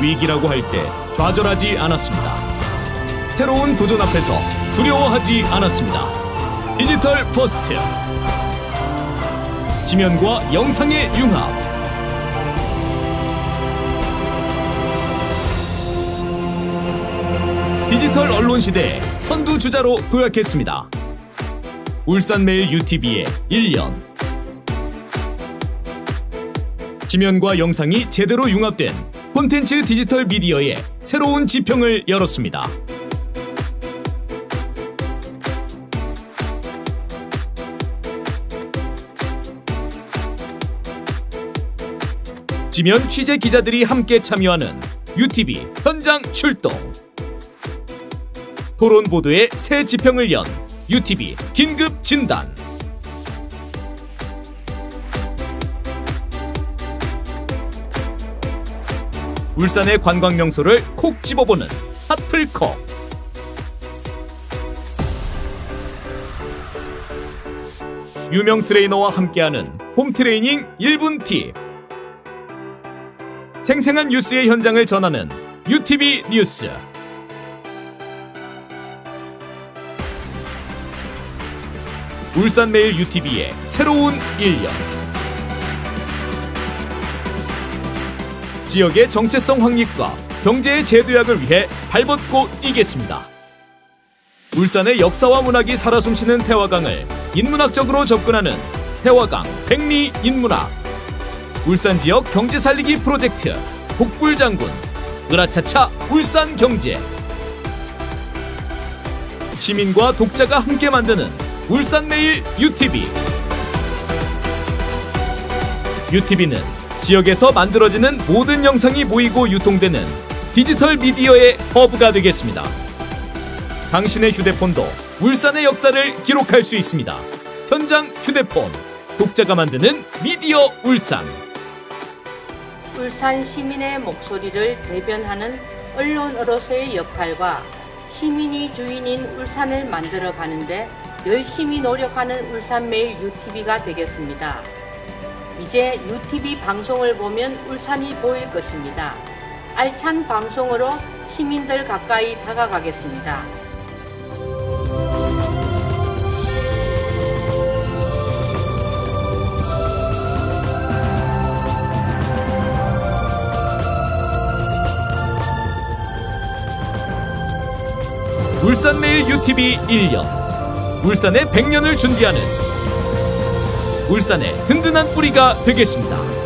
위기라고 할 때 좌절하지 않았습니다. 새로운 도전 앞에서 두려워하지 않았습니다. 디지털 퍼스트 지면과 영상의 융합 디지털 언론 시대의 선두 주자로 도약했습니다. 울산매일 UTV의 1년 지면과 영상이 제대로 융합된 콘텐츠 디지털 미디어의 새로운 지평을 열었습니다. 지면 취재 기자들이 함께 참여하는 UTV 현장 출동. 토론 보도의 새 지평을 연 UTV 긴급 진단. 울산의 관광 명소를 콕 집어보는 핫플콕. 유명 트레이너와 함께하는 홈트레이닝 1분 팁. 생생한 뉴스의 현장을 전하는 UTV 뉴스. 울산매일 UTV의 새로운 1년. 지역의 정체성 확립과 경제의 재도약을 위해 발벗고 뛰겠습니다. 울산의 역사와 문학이 살아 숨쉬는 태화강을 인문학적으로 접근하는 태화강 백리 인문학. 울산 지역 경제 살리기 프로젝트 복불장군 으라차차 울산 경제. 시민과 독자가 함께 만드는 울산매일 UTV. UTV는 지역에서 만들어지는 모든 영상이 모이고 유통되는 디지털 미디어의 허브가 되겠습니다. 당신의 휴대폰도 울산의 역사를 기록할 수 있습니다. 현장 휴대폰 독자가 만드는 미디어 울산. 울산 시민의 목소리를 대변하는 언론으로서의 역할과 시민이 주인인 울산을 만들어 가는데 열심히 노력하는 울산매일 UTV가 되겠습니다. 이제 UTV 방송을 보면 울산이 보일 것입니다. 알찬 방송으로 시민들 가까이 다가가겠습니다. 울산매일 UTV 1년 울산의 100년을 준비하는 울산의 든든한 뿌리가 되겠습니다.